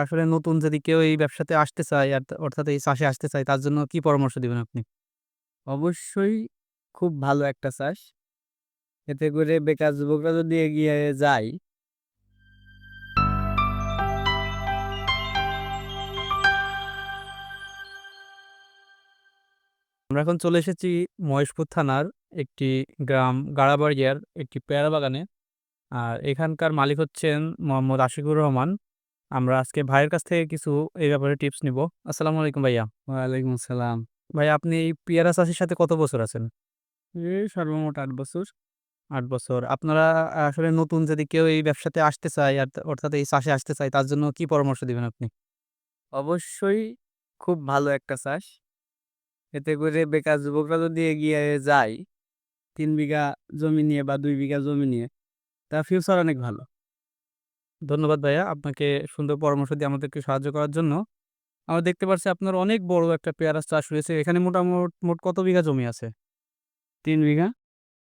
আসলে নতুন যদি কেউ এই ব্যবসাতে আসতে চায় আর অর্থাৎ এই চাষে আসতে চায় তার জন্য কি পরামর্শ দিবেন আপনি? অবশ্যই খুব ভালো একটা চাষ। এতে করে বেকার যুবকরা যদি এগিয়ে যায় আমরা এখন চলে এসেছি মহেশপুর থানার একটি গ্রাম গাড়াবাড়িয়ার একটি পেয়ারা বাগানে। আর এখানকার মালিক হচ্ছেন মোহাম্মদ আশিকুর রহমান। আমরা আজকে ভাইয়ের কাছ থেকে কিছু এই ব্যাপারে টিপস নিবো। আসসালামু আলাইকুম ভাইয়া। ওয়ালাইকুম আসসালাম। ভাই আপনি এই পেয়ারা চাষের সাথে কত বছর আছেন? এই সর্বমোট আট বছর। আট বছর। আপনারা আসলে নতুন যদি কেউ এই ব্যবসাতে আসতে চায় আর অর্থাৎ এই চাষে আসতে চায় তার জন্য কি পরামর্শ দিবেন আপনি? অবশ্যই খুব ভালো একটা চাষ। এতে করে বেকার যুবকরা যদি এগিয়ে যায় তিন বিঘা জমি নিয়ে বা দুই বিঘা জমি নিয়ে তার ফিউচার অনেক ভালো। ধন্যবাদ ভাইয়া আপনাকে সুন্দর পরামর্শ দিয়ে আমাদেরকে সাহায্য করার জন্য। আমরা দেখতে পারছি আপনার অনেক বড় একটা পেয়ারা চাষ হয়েছে। এখানে মোটামোট, মোট কত বিঘা জমি আছে? তিন বিঘা।